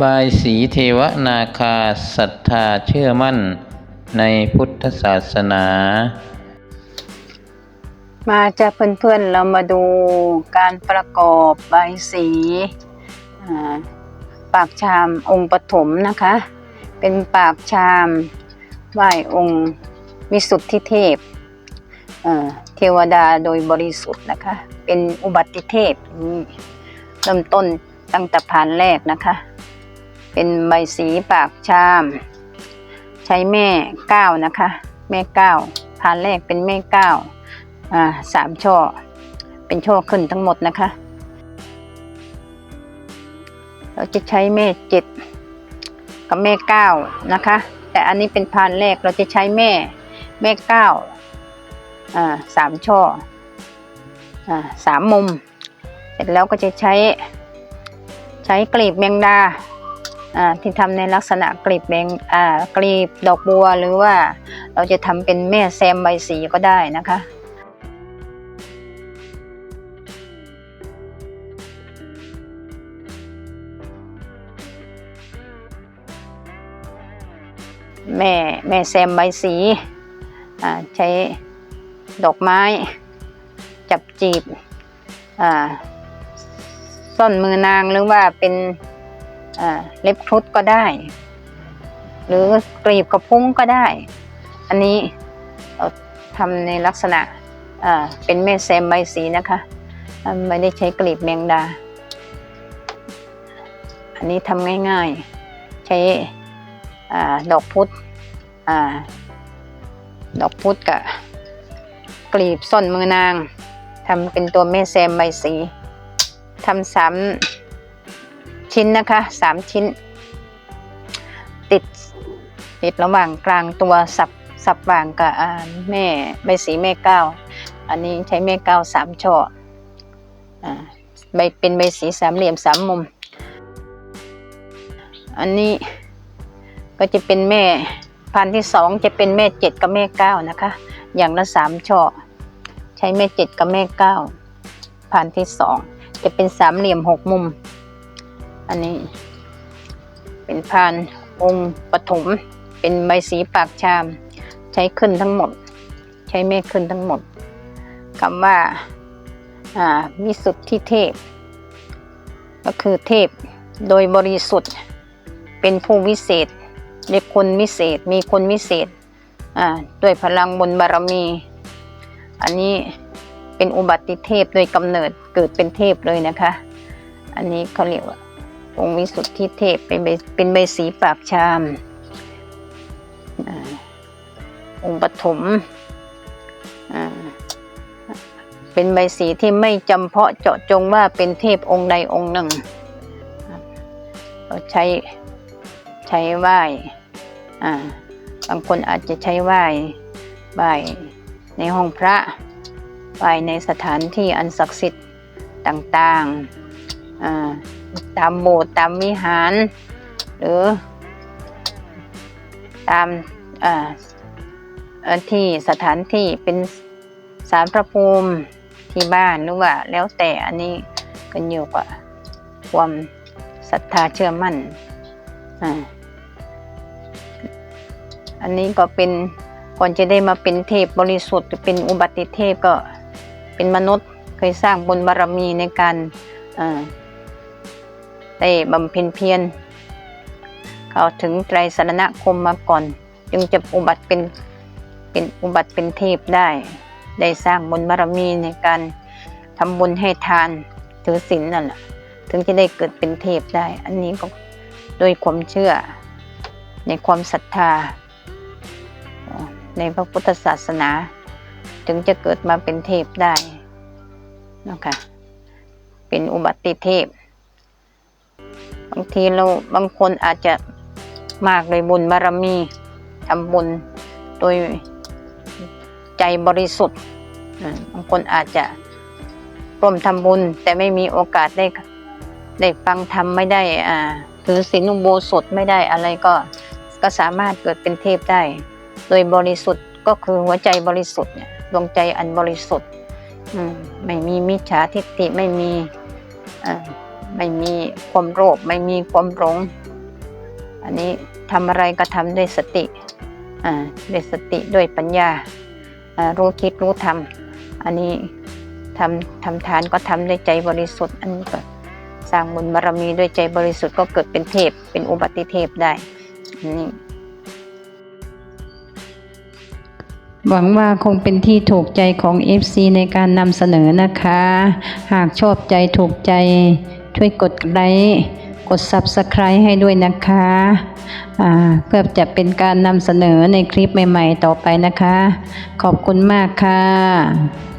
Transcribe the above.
บายสีเทวนาคาศรัทธาเชื่อมั่นในพุทธศาสนา มาจะเพื่อนๆเรามาดูการประกอบใบายสีปากชามองค์ปฐมนะคะ เป็นปากชามไหว้องค์วิสุทธิเทพเอ่อเทวดาโดยบริสุทธิ์นะคะ เป็นอุบัติเทพนี่เริ่มต้นตั้งแต่ผ่านแรกนะคะ เป็นใบสีปากชาม ใช้แม่เก้านะคะ แม่เก้าผ่านแรกเป็นแม่เก้าอ่าสามช่อ เป็นช่อขึ้นทั้งหมดนะคะ เราจะใช้แม่เจ็ดกับแม่เก้านะคะ แต่อันนี้เป็นพานแรกเราจะใช้แม่แม่เก้าอ่าสามช่ออ่าสามมุม เสร็จแล้วก็จะใช้ใช้กลีบแมงดา ที่ทำในลักษณะกลีบแมงกลีบดอกบัวหรือว่าเราจะทำเป็นแม่แซมใบสีก็ได้นะคะแม่แม่แซมใบสีใช้ดอกไม้ จับจีบส้นมือนางหรือว่าเป็น เล็บครุฑก็ได้ หรือกรีบกระพุ้งก็ได้ อันนี้เราทำในลักษณะเป็นแม่แซมใบสีนะคะไม่ได้ใช้กลีบแมงดา อันนี้ทำง่ายๆ ใช้อดอกพุธดอกพุธกับกลีบส้นมือนางทำเป็นตัวแม่แซมใบสีทำสาม ชิ้นนะคะสามชิ้น ติดติดระหว่างกลางตัวสับสับวางกับแม่ใบสีแม่เก้า อันนี้ใช้แม่เก้าสามช่ออ่าใบเป็นใบสีสามเหลี่ยมสามมุม อันนี้ก็จะเป็นแม่พันที่สองจะเป็นแม่เจ็ดกับแม่เก้านะคะ อย่างละสามช่อใช้แม่เจ็ดกับแม่เก้าพันที่สองจะเป็นสามเหลี่ยมหกมุม อันนี้ เป็นพานองค์ปฐมเป็นใบสีปากชาม ใช้ขึ้นทั้งหมด ใช้แม่ขึ้นทั้งหมดคำว่าอ่าวิสุทธิเทพ ก็คือเทพโดยบริสุทธิ์เป็นผู้วิเศษเรียกคนวิเศษมีคนวิเศษอ่าด้วยพลังบุญบารมี อันนี้เป็นอุบัติเทพโดยกำเนิดเกิดเป็นเทพเลยนะคะ อันนี้เขาเรียกว่า องค์วิสุทธิเทพเป็นใบเป็นใบสีปากชาม องค์ปฐมเป็นใบสีที่ไม่จำเพาะเจาะจงว่าเป็นเทพองค์ใดองค์หนึ่ง เราใช้ใช้ไหว้อ่าบางคนอาจจะใช้ไหว้ไหว้ในห้องพระไหว้ในสถานที่อันศักดิ์สิทธิ์ต่างๆ ตามโบสถ์ตามวิหาร หรือ ตามที่สถานที่เป็นสารพระภูมิที่บ้านหรือว่า แล้วแต่อันนี้ก็อยู่กับความศรัทธาเชื่อมั่นอ่าอันนี้ก็เป็นก่อนจะได้มาเป็นเทพบริสุทธิ์เป็นอุบัติเทพก็เป็นมนุษย์เคยสร้างบุญบารมีในการอ่า ได้บำเพ็ญเพียรเข้าถึงไตรสรณคมมาก่อน จึงจะอุบัติเป็นเป็นอุบัติเป็นเทพได้ ได้สร้างบุญบารมีในการทำบุญให้ทานถือศีลนั่นแหละถึงจะได้เกิดเป็นเทพได้ อันนี้ก็โดยความเชื่อ ในความศรัทธา ในพระพุทธศาสนา ถึงจะเกิดมาเป็นเทพได้นะคะเป็นอุบัติเทพ บางทีเราบางคนอาจจะมากโดยบุญบารมีทำบุญโดยใจบริสุทธิ์บางคนอาจจะร่วมทำบุญ แต่ไม่มีโอกาสได้ได้ฟังธรรมไม่ได้อ่าถือศีลอุโบสถไม่ได้อะไรก็ก็สามารถเกิดเป็นเทพได้ โดยบริสุทธิ์ก็คือหัวใจบริสุทธิ์เนี่ยดวงใจอันบริสุทธิ์ไม่มีมิจฉาทิฏฐิไม่มีอ่า ไม่มีความโลภไม่มีความหลงอันนี้ทำอะไรก็ทำด้วยสติอ่าด้วยสติด้วยปัญญาอ่ารู้คิดรู้ทำอันนี้ทำทำทานก็ทำด้วยใจบริสุทธิ์ อันนี้ก็สร้างบุญบารมีด้วยใจบริสุทธิ์ก็เกิดเป็นเทพ เป็นอุบัติเทพได้อันนี้หวังว่าคงเป็นที่ถูกใจของ FC ในการนำเสนอนะคะ หากชอบใจถูกใจ ช่วยกดไลค์กด Subscribe ให้ด้วยนะคะเพื่อจะเป็นการนำเสนอในคลิปใหม่ ๆ ต่อไปนะคะ ขอบคุณมากค่ะ